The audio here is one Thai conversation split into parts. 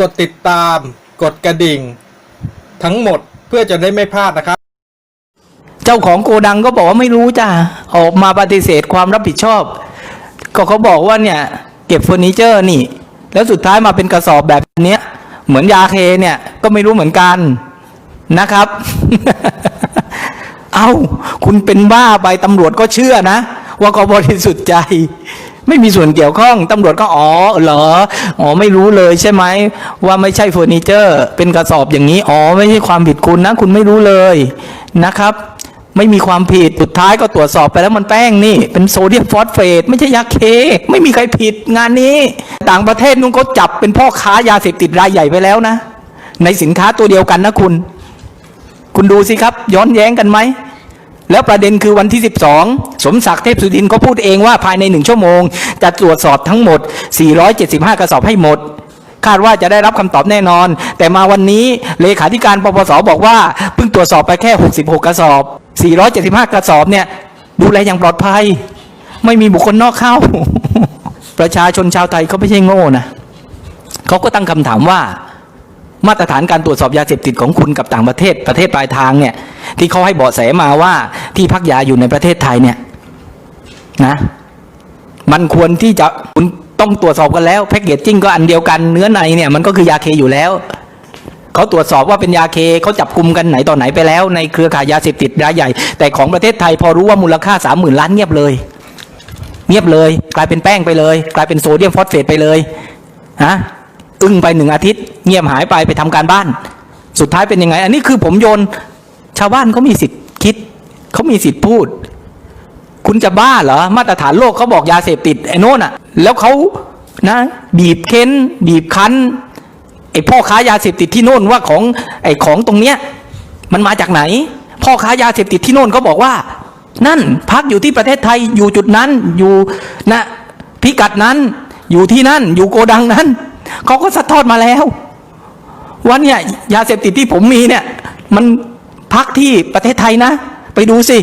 กดติดตาม กดกระดิ่ง ทั้งหมดเพื่อจะได้ไม่พลาดนะครับ เจ้าของโกดังก็บอกว่าไม่รู้จ้ะออกมาปฏิเสธความรับผิดชอบ ก็เขาบอกว่าเนี่ย เก็บเฟอร์นิเจอร์นี่ แล้วสุดท้ายมาเป็นกระสอบแบบเนี้ย เหมือนยาเคเนี่ยก็ไม่รู้เหมือนกันนะครับ เอาคุณเป็นบ้าไปตำรวจก็เชื่อนะ ว่าเขาบริสุทธิ์ใจ ไม่มีส่วนเกี่ยวข้องตำรวจก็อ๋อเหรออ๋อไม่รู้เลยใช่ไหมว่าไม่ใช่เฟอร์นิเจอร์ เป็นกระสอบอย่างนี้อ๋อไม่ใช่ความผิดคุณนะ คุณไม่รู้เลยนะครับ ไม่มีความผิดสุดท้ายก็ตรวจสอบไปแล้วมันแป้งนี่ เป็นโซเดียมฟอสเฟตไม่ใช่ยาเค ไม่มีใครผิดงานนี้ ต่างประเทศนู้นเขาจับเป็นพ่อค้ายาเสพติดรายใหญ่ไปแล้วนะ ในสินค้าตัวเดียวกันนะคุณ คุณดูสิครับ ย้อนแย้งกันไหม แล้วประเด็นคือวันที่ 12 สมศักดิ์เทพสุทินเขาพูดเองว่าภายในหนึ่งชั่วโมง จะตรวจสอบทั้งหมด 475 กระสอบให้หมด คาดว่าจะได้รับคำตอบแน่นอน แต่มาวันนี้เลขาธิการปปสบอกว่าเพิ่งตรวจสอบไปแค่ 66 กระสอบ 475 กระสอบเนี่ยดูแลอย่างปลอดภัย ไม่มีบุคคลนอกเข้า ประชาชนชาวไทยเขาไม่ใช่โง่นะเขาก็ตั้งคำถามว่า มาตรฐานการตรวจสอบยาเสพติดของคุณกับต่างประเทศประเทศปลายทางเนี่ย ที่เขาให้เบาะแสมาว่าที่พักยาอยู่ในประเทศไทยเนี่ยนะ มันควรที่จะคุณต้องตรวจสอบกันแล้วแพ็กเกจจิ้งก็อันเดียวกันเนื้อในเนี่ยมันก็คือยาเคอยู่แล้วเขาตรวจสอบว่าเป็นยาเคเขาจับกลุ่มกันไหนต่อไหนไปแล้ว ในเครือข่ายยาเสพติดรายใหญ่ แต่ของประเทศไทยพอรู้ว่ามูลค่าสามหมื่นล้านเงียบเลย เงียบเลย กลายเป็นแป้งไปเลย กลายเป็นโซเดียมฟอสเฟตไปเลยฮะ อึ้งไปหนึ่งอาทิตย์ เงียบหายไปไปทำการบ้าน สุดท้ายเป็นยังไง อันนี้คือผมโยนชาวบ้านเขามีสิทธิ์คิดเขามีสิทธิ์พูด คุณจะบ้าเหรอมาตรฐานโลกเขาบอกยาเสพติดไอ้โน่นอะ แล้วเขานะ บีบเค้น บีบคั้นไอ้พ่อค้ายาเสพติดที่โน่นว่าของไอ้ของตรงเนี้ย มันมาจากไหน พ่อค้ายาเสพติดที่โน่นเขาบอกว่า นั่นพักอยู่ที่ประเทศไทยอยู่จุดนั้นอยู่นะพิกัดนั้นอยู่ที่นั่น อยู่โกดังนั้น เขาก็สะทอดมาแล้วว่าเนี่ยยาเสพติดที่ผมมีเนี่ย มันพักที่ประเทศไทยนะ ไปดูสิ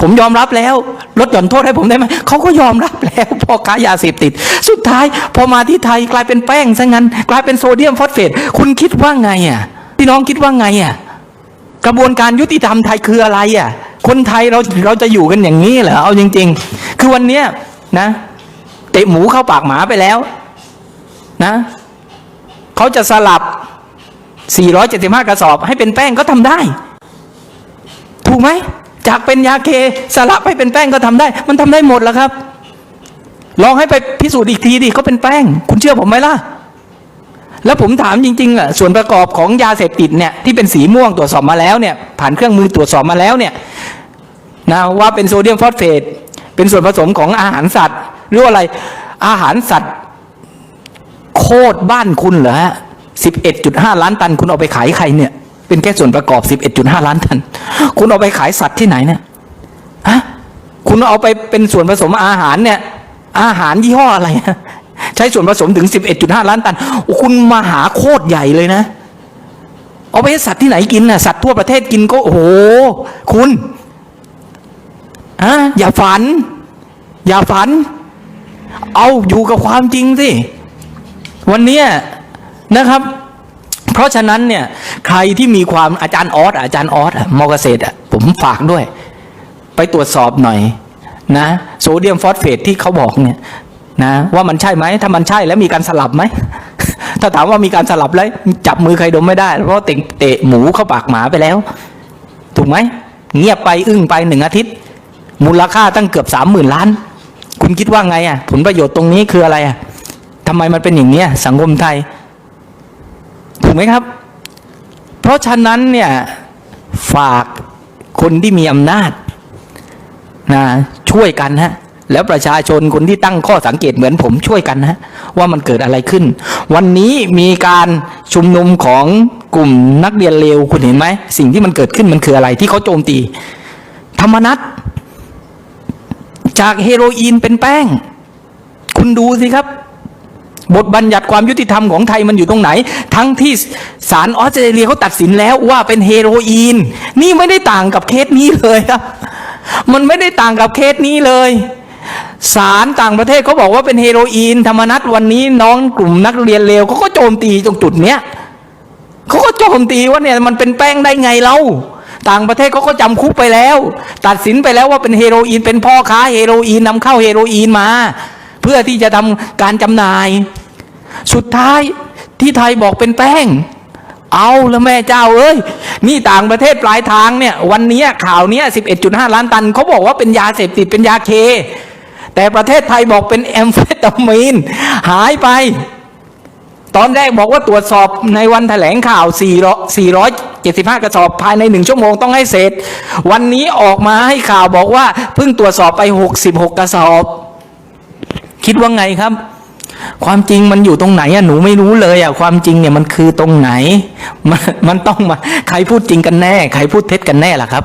ผมยอมรับแล้ว ลดหย่อนโทษให้ผมได้ไหมเขาก็ยอมรับแล้วพ่อค้ายาเสพติด สุดท้าย พอมาที่ไทยกลายเป็นแป้งซะงั้น กลายเป็นโซเดียมฟอสเฟตคุณคิดว่าไงอะพี่น้องคิดว่าไงอะกระบวนการยุติธรรมไทยคืออะไรอะ คนไทยเราเราจะอยู่กันอย่างนี้เหรอเอาจริง ๆ คือวันเนี้ยนะเตะหมูเข้าปากหมาไปแล้ว นะเขาจะสลับ 475 กระสอบ ให้เป็นแป้งก็ทำได้ ถูกไหม จากเป็นยาเคสลับให้เป็นแป้งก็ทำได้ มันทำได้หมดแล้วครับ ลองให้ไปพิสูจน์อีกทีดิเขาเป็นแป้ง คุณเชื่อผมไหมล่ะ แล้วผมถามจริงๆอะส่วนประกอบของยาเสพติดเนี่ยที่เป็นสีม่วงตรวจสอบมาแล้วเนี่ย ผ่านเครื่องมือตรวจสอบมาแล้วเนี่ยนะว่าเป็นโซเดียมฟอสเฟตเป็นส่วนผสมของอาหารสัตว์หรือว่าอะไรอาหารสัตว์ โคตรบ้านคุณเหรอฮะสิบเอ็ดจุดห้าล้านตัน คุณเอาไปขายใครเนี่ย เป็นแค่ส่วนประกอบสิบเอ็ดจุดห้าล้านตัน คุณเอาไปขายสัตว์ที่ไหนเนี่ยฮะคุณเอาไปเป็นส่วนผสมอาหารเนี่ย อาหารยี่ห้ออะไระใช้ส่วนผสมถึงสิบเอ็ดจุดห้าล้านตัน คุณมาหาโคตรใหญ่เลยนะ เอาไปให้สัตว์ที่ไหนกินน่ะสัตว์ทั่วประเทศกินก็โอ้โห คุณอะอย่าฝัน อย่าฝัน เอาอยู่กับความจริงสิ วันนี้นะครับ เพราะฉะนั้นเนี่ยใครที่มีความอาจารย์ออสอาจารย์ออสมอเกษตรผมฝากด้วย ไปตรวจสอบหน่อยนะโซเดียมฟอสเฟตที่เขาบอกเนี่ยนะว่ามันใช่ไหมถ้ามันใช่แล้วมีการสลับไหมถ้าถามว่ามีการสลับแล้วจับมือใครดมไม่ได้ เพราะเตะเตะหมูเข้าปากหมาไปแล้ว ถูกไหมเงียบไปอึ้งไปหนึ่งอาทิตย์ มูลค่าตั้งเกือบสามหมื่นล้าน คุณคิดว่าไงอะ ผลประโยชน์ตรงนี้คืออะไรอะ ทำไมมันเป็นอย่างเนี้ยสังคมไทย ถูกไหมครับ เพราะฉะนั้นเนี่ยฝากคนที่มีอำนาจนะช่วยกันฮะแล้วประชาชนคนที่ตั้งข้อสังเกตเหมือนผมช่วยกันนะว่ามันเกิดอะไรขึ้น วันนี้มีการชุมนุมของกลุ่มนักเรียนเลวคุณเห็นไหมสิ่งที่มันเกิดขึ้นมันคืออะไรที่เขาโจมตี ธรรมนัตจากเฮโรอีนเป็นแป้ง คุณดูสิครับ บทบัญญัติความยุติธรรมของไทยมันอยู่ตรงไหน ทั้งที่ศาลออสเตรเลียเขาตัดสินแล้วว่าเป็นเฮโรอีน นี่ไม่ได้ต่างกับเคสนี้เลยครับ มันไม่ได้ต่างกับเคสนี้เลยศาลต่างประเทศเขาบอกว่าเป็นเฮโรอีน ธรรมนัตวันนี้น้องกลุ่มนักเรียนเลวเขาก็โจมตีตรงจุดเนี้ยเขาก็โจมตีว่าเนี่ยมันเป็นแป้งได้ไงเราต่างประเทศเขาก็จำคุกไปแล้ว ตัดสินไปแล้วว่าเป็นเฮโรอีนเป็นพ่อค้าเฮโรอีนนำเข้าเฮโรอีนมา พื่อที่จะทำการจำหน่าย สุดท้ายที่ไทยบอกเป็นแป้ง เอาแล้วแม่เจ้าเอ้ย นี่ต่างประเทศปลายทางเนี่ย วันนี้ข่าวเนี้ย11.5 ล้านตันเขาบอกว่าเป็นยาเสพติดเป็นยาเค แต่ประเทศไทยบอกเป็นแอมเฟตามีน หายไป ตอนแรกบอกว่าตรวจสอบในวันแถลงข่าว 400 75 กระสอบภายในหนึ่งชั่วโมงต้องให้เสร็จ วันนี้ออกมาให้ข่าวบอกว่าเพิ่งตรวจสอบไป 66 กระสอบ คิดว่าไงครับ ความจริงมันอยู่ตรงไหนอะหนูไม่รู้เลยอะความจริงเนี่ยมันคือตรงไหน มันมันต้องมาใครพูดจริงกันแน่ ใครพูดเท็จกันแน่ล่ะครับ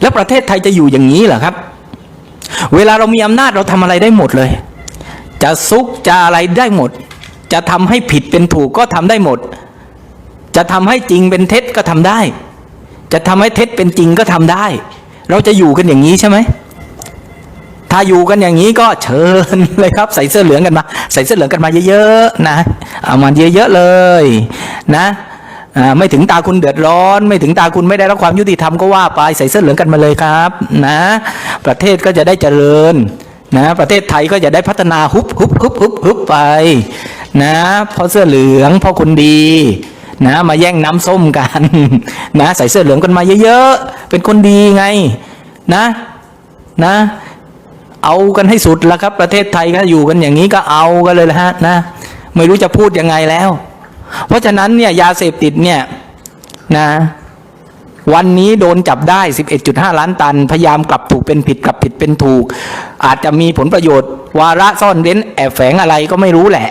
แล้วประเทศไทยจะอยู่อย่างนี้เหรอครับ เวลาเรามีอำนาจเราทำอะไรได้หมดเลย จะซุกจะอะไรได้หมด จะทำให้ผิดเป็นถูกก็ทำได้หมด จะทำให้จริงเป็นเท็จก็ทำได้ จะทำให้เท็จเป็นจริงก็ทำได้ เราจะอยู่กันอย่างนี้ใช่ไหม ถ้าอยู่กันอย่างนี้ก็เชิญเลยครับ ใส่เสื้อเหลืองกันมา ใส่เสื้อเหลืองกันมาเยอะๆนะเอามาเยอะๆเลยนะไม่ถึงตาคุณเดือดร้อน ไม่ถึงตาคุณไม่ได้รับความยุติธรรมก็ว่าไปใส่เสื้อเหลืองกันมาเลยครับนะประเทศก็จะได้เจริญนะประเทศไทยก็จะได้พัฒนาฮุบฮุบฮุบฮุบฮุบไปนะพราะเสื้อเหลืองพราะคนดีนะมาแย่งน้ำส้มกันนะใส่เสื้อเหลืองกันมาเยอะๆเป็นคนดีไงนะนะ เอากันให้สุดแล้วครับ ประเทศไทยก็อยู่กันอย่างนี้ก็เอากันเลยนะฮะนะไม่รู้จะพูดยังไงแล้ว เพราะฉะนั้นเนี่ยยาเสพติดเนี่ยนะวันนี้โดนจับได้ 11.5 ล้านตัน พยายามกลับถูกเป็นผิดกลับผิดเป็นถูก อาจจะมีผลประโยชน์ วาระซ่อนเร้นแอบแฝงอะไรก็ไม่รู้แหละ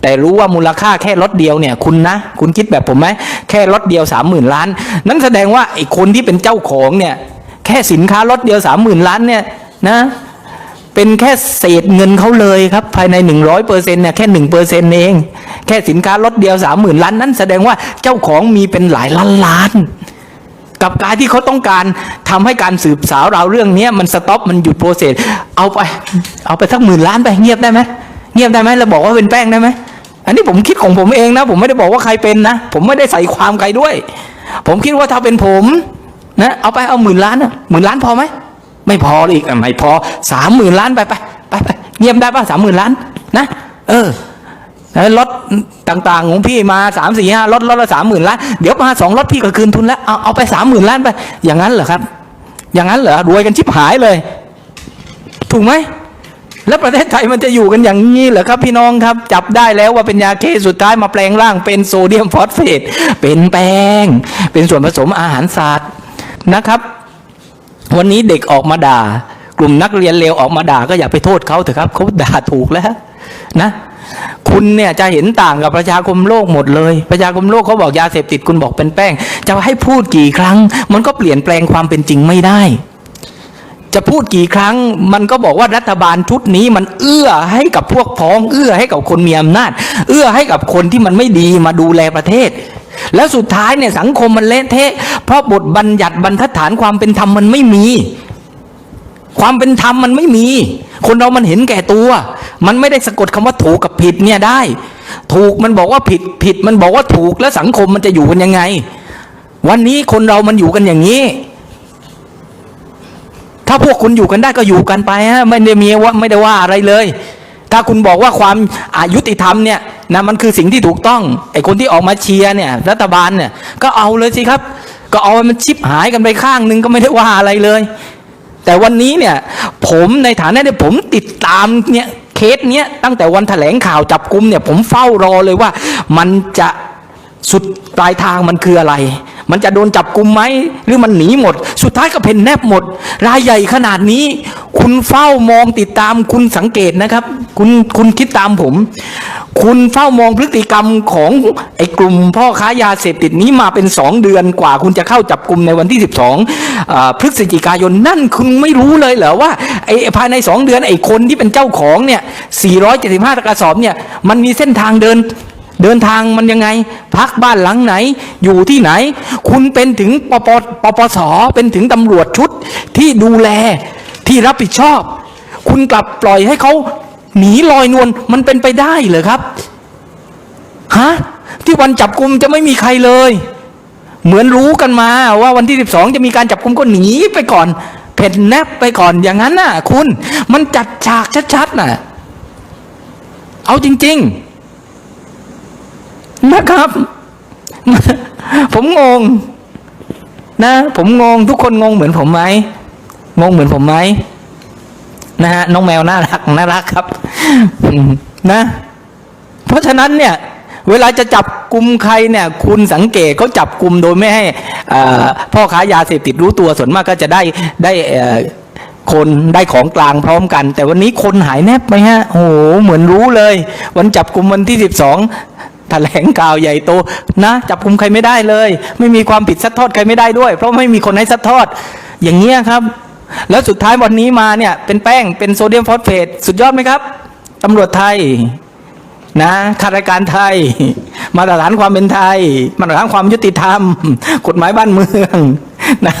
แต่รู้ว่ามูลค่าแค่รถเดียวเนี่ย คุณนะ คุณคิดแบบผมไหมแค่รถเดียวสามหมื่นล้าน นั่นแสดงว่าไอ้คนที่เป็นเจ้าของเนี่ย แค่สินค้ารถเดียวสามหมื่นล้านเนี่ยนะ เป็นแค่เศษเงินเขาเลยครับ ภายในหนึ่งร้อยเปอร์เซ็นต์เนี่ยแค่หนึ่งเปอร์เซ็นต์เอง แค่สินค้ารถเดียวสามหมื่นล้าน นั้นแสดงว่าเจ้าของมีเป็นหลายล้านล้าน กับการที่เขาต้องการทำให้การสืบสาวเราวเรื่องนี้มันสต็อปมันหยุดโปรเซสเอาไป เอาไปสักหมื่นล้านไปเงียบได้ไหมเงียบได้ไหมเราบอกว่าเป็นแป้งได้ไหมอันนี้ผมคิดของผมเองนะ ผมไม่ได้บอกว่าใครเป็นนะ ผมไม่ได้ใส่ความใครด้วย ผมคิดว่าถ้าเป็นผมนะเอาไปเอาหมื่นล้านอะหมื่นล้านพอไหม ไม่พออีกไม่พอสามหมื่นล้านไปไปไปไปเงียบได้ป่ะสามหมื่นล้านนะเออรถต่างๆของพี่มาสามสี่ห้ารถรถละสามหมื่นล้านเดี๋ยวมาสองรถพี่ก็คืนทุนแล้วเอาเอาไปสามหมื่นล้านไป อย่างนั้นเหรอครับ อย่างนั้นเหรอรวยกันชิบหายเลย ถูกไหมแล้วประเทศไทยมันจะอยู่กันอย่างนี้เหรอครับพี่น้องครับ จับได้แล้วว่าเป็นยาเคสุดท้ายมาแปลงร่างเป็นโซเดียมฟอสเฟตเป็นแป้ง เป็นส่วนผสมอาหารสัตว์นะครับ วันนี้เด็กออกมาด่า กลุ่มนักเรียนเลวออกมาด่าก็อย่าไปโทษเขาเถอะครับเขาด่าถูกแล้วนะคุณเนี่ยจะเห็นต่างกับประชาคมโลกหมดเลย ประชาคมโลกเขาบอกยาเสพติดคุณบอกเป็นแป้ง จะให้พูดกี่ครั้ง มันก็เปลี่ยนแปลงความเป็นจริงไม่ได้ จะพูดกี่ครั้ง มันก็บอกว่ารัฐบาลชุดนี้มันเอื้อให้กับพวกพ้อง เอื้อให้กับคนมีอำนาจ เอื้อให้กับคนที่มันไม่ดีมาดูแลประเทศ แล้วสุดท้ายเนี่ยสังคมมันเละเทะ เพราะบทบัญญัติบรรทัดฐานความเป็นธรรมมันไม่มี ความเป็นธรรมมันไม่มี คนเรามันเห็นแก่ตัว มันไม่ได้สะกดคำว่าถูกกับผิดเนี่ยได้ ถูกมันบอกว่าผิดผิด มันบอกว่าถูกแล้วสังคมมันจะอยู่กันยังไง วันนี้คนเรามันอยู่กันอย่างนี้ถ้าพวกคุณอยู่กันได้ก็อยู่กันไปฮะไม่ได้มีว่าไม่ได้ว่าอะไรเลย ถ้าคุณบอกว่าความอายุติธรรมเนี่ยนะมันคือสิ่งที่ถูกต้องไอ้คนที่ออกมาเชียร์เนี่ย รัฐบาลเนี่ยก็เอาเลยสิครับ ก็เอามันชิบหายกันไปข้างหนึ่งก็ไม่ได้ว่าอะไรเลย แต่วันนี้เนี่ย ผมในฐานะที่ผมติดตามเนี่ยเคสเนี้ยตั้งแต่วันแถลงข่าวจับกลุ่มเนี่ย ผมเฝ้ารอเลยว่ามันจะสุดปลายทางมันคืออะไร มันจะโดนจับกลุ่มไหม หรือมันหนีหมด สุดท้ายก็เพ่นแนบหมด รายใหญ่ขนาดนี้ คุณเฝ้ามองติดตามคุณสังเกตนะครับ คุณคุณคิดตามผม คุณเฝ้ามองพฤติกรรมของไอ้กลุ่มพ่อค้ายาเสพติดนี้มาเป็นสองเดือนกว่า คุณจะเข้าจับกลุ่มในวันที่ 12อ่าพฤศจิกายนนั่นคุณไม่รู้เลยเหรอว่าไอ้ภายในสองเดือนไอ้คนที่เป็นเจ้าของเนี่ย 475กระสอบเนี่ยมันมีเส้นทางเดินเดินทางมันยังไง พักบ้านหลังไหน อยู่ที่ไหน คุณเป็นถึงปปปปสเป็นถึงตำรวจชุดที่ดูแลที่รับผิดชอบ คุณกลับปล่อยให้เขา หนีลอยนวลมันเป็นไปได้เหรอครับฮะที่วันจับกลุ่มจะไม่มีใครเลย เหมือนรู้กันมาว่าวันที่ 12 จะมีการจับกลุมก็หนีไปก่อนเพ่นแนบไปก่อนอย่างนั้นน่ะ คุณมันจัดฉากชัดๆน่ะ เอาจริง ๆ นะครับ ผมงงนะ ผมงงทุกคนงงเหมือนผมไหมงงเหมือนผมไหม นะฮะน้องแมวน่ารักน่ารักครับนะ เพราะฉะนั้นเนี่ย เวลาจะจับกลุ่มใครเนี่ย คุณสังเกตเขาจับกลุ่มโดยไม่ให้อ่าพ่อค้ายาเสพติดรู้ตัวส่วนมากก็จะได้ได้อ่อคนได้ของกลางพร้อมกัน แต่วันนี้คนหายแนบไหมฮะโอ้โหเหมือนรู้เลย วันจับกลุ่มวันที่สิบสองแถลงข่าวใหญ่โตนะ จับกลุ่มใครไม่ได้เลย ไม่มีความผิดซัดทอดใครไม่ได้ด้วย เพราะไม่มีคนให้ซัดทอด อย่างเงี้ยครับ แล้วสุดท้ายวันนี้มาเนี่ย เป็นแป้งเป็นโซเดียมฟอสเฟตสุดยอดไหมครับตำรวจไทยนะข้าราชการไทย มาตรฐานความเป็นไทย มาตรฐานความยุติธรรม กฎหมายบ้านเมืองนะ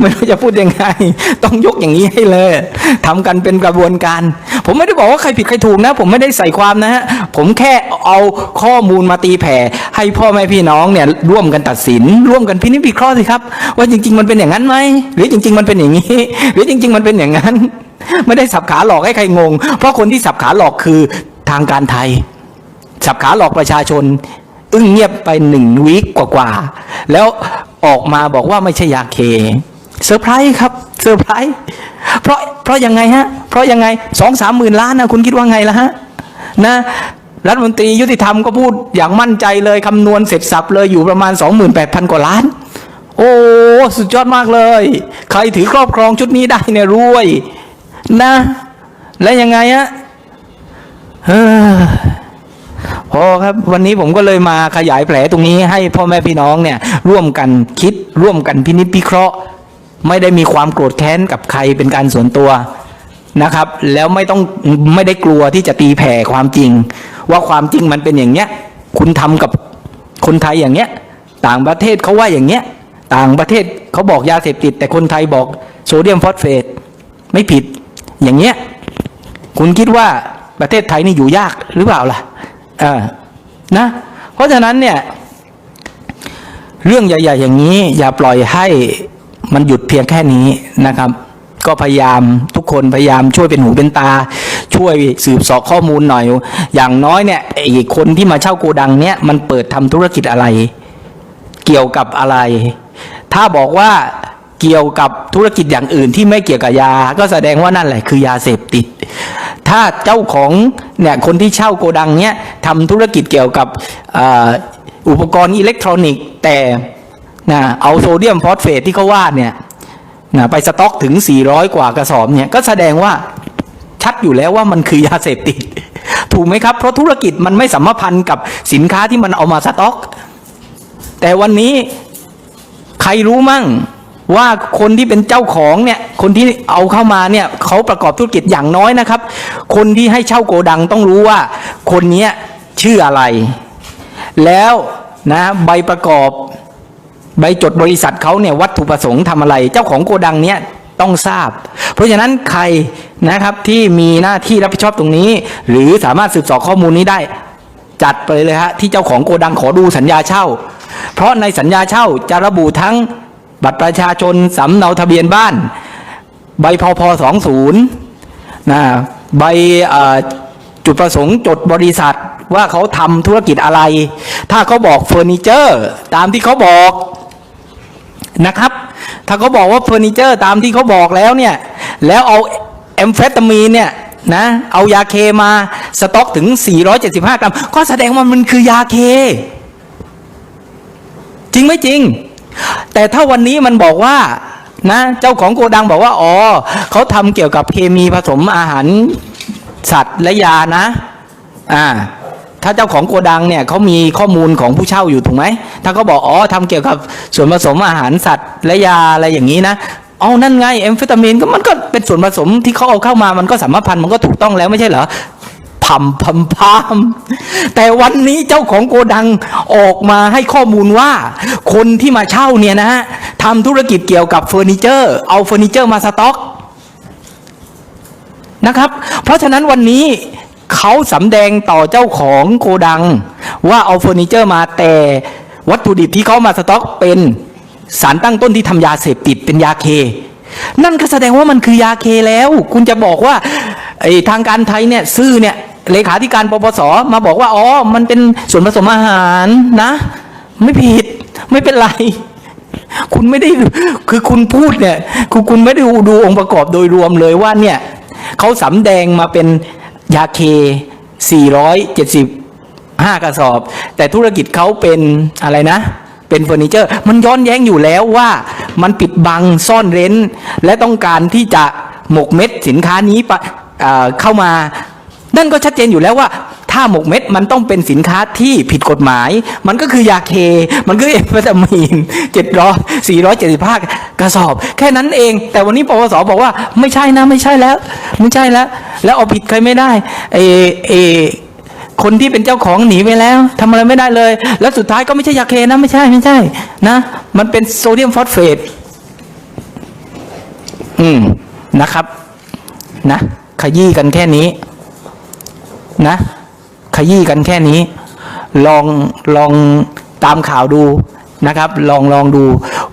ไม่รู้จะพูดยังไง ต้องยกอย่างนี้ให้เลยทำกันเป็นกระบวนการ ผมไม่ได้บอกว่าใครผิดใครถูกนะ ผมไม่ได้ใส่ความนะฮะ ผมแค่เอาข้อมูลมาตีแผ่ ให้พ่อแม่พี่น้องเนี่ยร่วมกันตัดสิน ร่วมกันพินิจพิเคราะห์สิครับ ว่าจริง ๆ มันเป็นอย่างนั้นไหมหรือจริง ๆ มันเป็นอย่างนี้ หรือจริง ๆ มันเป็นอย่างนั้น ไม่ได้สับขาหลอกให้ใครงง เพราะคนที่สับขาหลอกคือทางการไทย สับขาหลอกประชาชนอึ้งเงียบไปหนึ่งวีคกว่าๆแล้ว ออกมาบอกว่าไม่ใช่ยาเคเซอร์ไพรส์ครับเซอร์ไพรส์เพราะเพราะยังไงฮะ เพราะยังไงสองสามหมื่นล้านนะคุณคิดว่าไงล่ะฮะนะรัฐมนตรียุติธรรมก็พูดอย่างมั่นใจเลยคำนวณเสร็จสับเลยอยู่ประมาณ 28,000 กว่าล้าน โอ้สุดยอดมากเลย ใครถือครอบครองชุดนี้ได้เนี่ยรวยนะ และยังไงฮะ อพอครับ วันนี้ผมก็เลยมาขยายแผลตรงนี้ให้พ่อแม่พี่น้องเนี่ยร่วมกันคิดร่วมกันพินิจพิเคราะห์ ไม่ได้มีความโกรธแค้นกับใครเป็นการส่วนตัวนะครับ แล้วไม่ต้องไม่ได้กลัวที่จะตีแผ่ความจริง ว่าความจริงมันเป็นอย่างเนี้ย คุณทำกับคนไทยอย่างเนี้ย ต่างประเทศเขาว่าอย่างเนี้ย ต่างประเทศเขาบอกยาเสพติด แต่คนไทยบอกโซเดียมฟอสเฟตไม่ผิดอย่างเงี้ย คุณคิดว่าประเทศไทยนี่อยู่ยากหรือเปล่าล่ะ ออนะ เพราะฉะนั้นเนี่ย เรื่องใหญ่ ๆ อย่างนี้ อย่าปล่อยให้มันหยุดเพียงแค่นี้นะครับ ก็พยายามทุกคนพยายามช่วยเป็นหูเป็นตา ช่วยสืบสอบข้อมูลหน่อย อย่างน้อยเนี่ยไอ้คนที่มาเช่าโกดังเนี่ยมันเปิดทำธุรกิจอะไร เกี่ยวกับอะไร ถ้าบอกว่าเกี่ยวกับธุรกิจอย่างอื่นที่ไม่เกี่ยวกับยา ก็แสดงว่านั่นแหละคือยาเสพติด ถ้าเจ้าของเนี่ยคนที่เช่าโกดังเนี่ยทำธุรกิจเกี่ยวกับอ,อุปกรณ์อิเล็กทรอนิกส์ แต่นะเอาโซเดียมฟอสเฟตที่เขาว่าเนี่ยนะไปสต็อกถึง 400 กว่ากระสอบเนี่ยก็แสดงว่าชัดอยู่แล้วว่ามันคือยาเสพติด ถูกไหมครับ เพราะธุรกิจมันไม่สัมพันธ์กับสินค้าที่มันเอามาสต็อก แต่วันนี้ใครรู้มั่ง ว่าคนที่เป็นเจ้าของเนี่ยคนที่เอาเข้ามาเนี่ยเขาประกอบธุรกิจอย่างน้อยนะครับ คนที่ให้เช่าโกดังต้องรู้ว่า คนนี้ชื่ออะไร แล้วนะใบประกอบใบจดบริษัทเขาเนี่ยวัตถุประสงค์ทำอะไร เจ้าของโกดังเนี่ยต้องทราบ เพราะฉะนั้นใครนะครับที่มีหน้าที่รับผิดชอบตรงนี้ หรือสามารถสืบสอบข้อมูลนี้ได้ จัดไปเลยฮะที่เจ้าของโกดังขอดูสัญญาเช่า เพราะในสัญญาเช่าจะระบุทั้ง บัตรประชาชนสำเนาทะเบียนบ้าน ใบพพสองศูนย์นะใบจุดประสงค์จดบริษัทว่าเขาทำธุรกิจอะไร ถ้าเขาบอกเฟอร์นิเจอร์ตามที่เขาบอกนะครับ ถ้าเขาบอกว่าเฟอร์นิเจอร์ตามที่เขาบอกแล้วเนี่ย แล้วเอาแอมเฟตามีนเนี่ยนะเอายาเคมาสต็อกถึง 475 กรัม ก็แสดงว่ามันคือยาเค จริงไหมจริง แต่ถ้าวันนี้มันบอกว่านะเจ้าของโกดังบอกว่าอ๋อเขาทำเกี่ยวกับเคมีผสมอาหารสัตว์และยานะ อ่า ถ้าเจ้าของโกดังเนี่ยเขามีข้อมูลของผู้เช่าอยู่ถูกไหมถ้าเขาบอกอ๋อทำเกี่ยวกับส่วนผสมอาหารสัตว์และยาอะไรอย่างนี้นะเอานั่นไงแอมเฟตามีนก็มันก็เป็นส่วนผสมที่เขาเอาเข้ามามันก็สัมพันธ์มันก็ถูกต้องแล้วไม่ใช่เหรอ พัมพัมพามแต่วันนี้เจ้าของโกดังออกมาให้ข้อมูลว่า คนที่มาเช่าเนี่ยนะฮะทำธุรกิจเกี่ยวกับเฟอร์นิเจอร์ เอาเฟอร์นิเจอร์มาสต็อกนะครับ เพราะฉะนั้นวันนี้เขาสำแดงต่อเจ้าของโกดัง ว่าเอาเฟอร์นิเจอร์มาแต่วัตถุดิบที่เขามาสต็อกเป็นสารตั้งต้นที่ทำยาเสพติดเป็นยาเค นั่นก็แสดงว่ามันคือยาเคแล้ว คุณจะบอกว่าไอ้ทางการไทยเนี่ย ซื่อเนี่ย เลขาธิการปปสมาบอกว่าอ๋อมันเป็นส่วนผสมอาหารนะ ไม่ผิดไม่เป็นไร คุณไม่ได้คือคุณพูดเนี่ยคือคุณไม่ได้ดูองค์ประกอบโดยรวมเลยว่าเนี่ยเขาสำแดงมาเป็นยาเค 475 กระสอบ แต่ธุรกิจเขาเป็นอะไรนะ เป็นเฟอร์นิเจอร์ มันย้อนแย้งอยู่แล้วว่ามันปิดบังซ่อนเร้น และต้องการที่จะหมกเม็ดสินค้านี้ปเข้ามา นั่นก็ชัดเจนอยู่แล้วว่าถ้าหมกเม็ดมันต้องเป็นสินค้าที่ผิดกฎหมาย มันก็คือยาเค มันก็เอฟเฟตามีนเจ็ดร้อยสี่ร้อยเจ็ดสิบห้ากระสอบ แค่นั้นเอง แต่วันนี้ปปสบอกว่าไม่ใช่นะไม่ใช่แล้ว ไม่ใช่แล้ว แล้วเอาผิดใครไม่ได้เอเอคนที่เป็นเจ้าของหนีไปแล้วทำอะไรไม่ได้เลย แล้วสุดท้ายก็ไม่ใช่ยาเคนะไม่ใช่ไม่ใช่ นะ มันเป็นโซเดียมฟอสเฟตอืมนะครับ นะ ขยี้กันแค่นี้ นะ ขยี้กันแค่นี้ ลองลองตามข่าวดูนะครับ ลองลองดู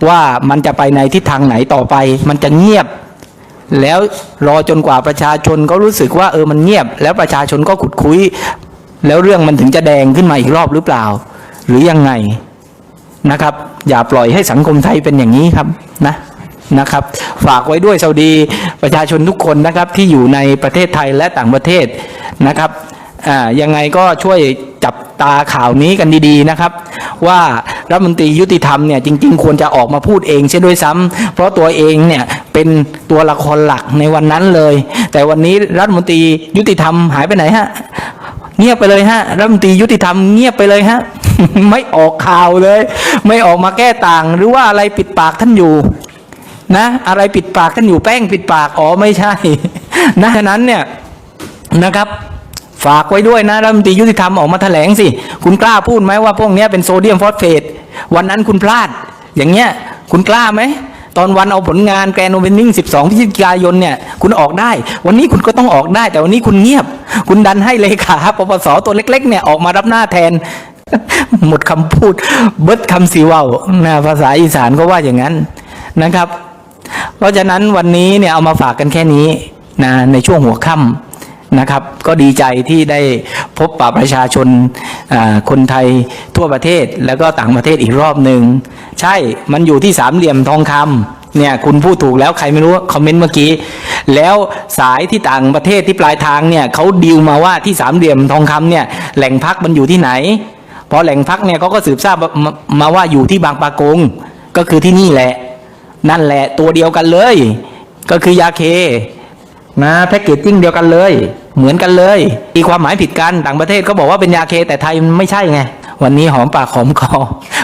ว่ามันจะไปในทิศทางไหนต่อไป มันจะเงียบ แล้วรอจนกว่าประชาชนก็รู้สึกว่าเออมันเงียบ แล้วประชาชนก็ขุดคุย แล้วเรื่องมันถึงจะแดงขึ้นมาอีกรอบหรือเปล่า หรือยังไงนะครับ อย่าปล่อยให้สังคมไทยเป็นอย่างนี้ครับนะนะครับ ฝากไว้ด้วยสวัสดีประชาชนทุกคนนะครับที่อยู่ในประเทศไทยและต่างประเทศนะครับ อ่ายังไงก็ช่วยจับตาข่าวนี้กันดีๆนะครับ ว่ารัฐมนตรียุติธรรมเนี่ยจริง ๆ ควรจะออกมาพูดเองเช่นด้วยซ้ำเพราะตัวเองเนี่ยเป็นตัวละครหลักในวันนั้นเลย แต่วันนี้รัฐมนตรียุติธรรมหายไปไหนฮะเงียบไปเลยฮะรัฐมนตรียุติธรรมเงียบไปเลยฮะไม่ออกข่าวเลย ไม่ออกมาแก้ต่างหรือว่าอะไรปิดปากท่านอยู่นะอะไรปิดปากท่านอยู่แป้งปิดปากอ๋อไม่ใช่นะฉะนั้นเนี่ยนะครับ ฝากไว้ด้วยนะรัฐมนตรียุติธรรมออกมาแถลงสิ คุณกล้าพูดไหมว่าพวกนี้เป็นโซเดียมฟอสเฟตวันนั้นคุณพลาด อย่างเงี้ยคุณกล้าไหมตอนวันเอาผลงานแกรนโอเพนนิ่ง 12 พฤศจิกายนเนี่ย คุณออกได้ วันนี้คุณก็ต้องออกได้ แต่วันนี้คุณเงียบ คุณดันให้เลขาปปสตัวเล็กๆเนี่ยออกมารับหน้าแทน หมดคำพูด เบิดคำสีว่านะภาษาอีสานก็ว่าอย่างนั้นนะครับ เพราะฉะนั้นวันนี้เนี่ยเอามาฝากกันแค่นี้นะในช่วงหัวค่ำ นะครับ ก็ดีใจที่ได้พบปะประชาชนคนไทยทั่วประเทศแล้วก็ต่างประเทศอีกรอบหนึ่งใช่มันอยู่ที่สามเหลี่ยมทองคำเนี่ยคุณพูดถูกแล้วใครไม่รู้คอมเมนต์เมื่อกี้ แล้วสายที่ต่างประเทศที่ปลายทางเนี่ยเขาดีลมาว่าที่สามเหลี่ยมทองคำเนี่ยแหล่งพักมันอยู่ที่ไหนพอแหล่งพักเนี่ยเขาก็สืบทราบมาว่าอยู่ที่บางปะกงก็คือที่นี่แหละ นั่นแหละตัวเดียวกันเลย ก็คือยาเค นะแพ็กเกจจิ้งเดียวกันเลย เหมือนกันเลยมีความหมายผิดกันต่างประเทศก็บอกว่าเป็นยาเค แต่ไทยมันไม่ใช่ไง วันนี้หอมปากหอมคอ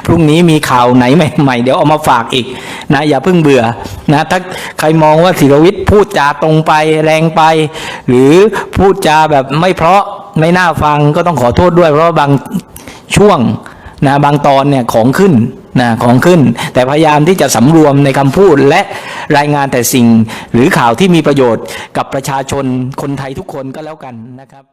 พรุ่งนี้มีข่าวไหนใหม่ๆ เดี๋ยวเอามาฝากอีกนะอย่าเพิ่งเบื่อนะถ้าใครมองว่าศิรวิทย์พูดจาตรงไปแรงไป หรือพูดจาแบบไม่เพราะไม่น่าฟังก็ต้องขอโทษด้วยเพราะบางช่วง นะบางตอนเนี่ยของขึ้นนะของขึ้น แต่พยายามที่จะสำรวมในคำพูดและรายงานแต่สิ่งหรือข่าวที่มีประโยชน์กับประชาชนคนไทยทุกคนก็แล้วกันนะครับ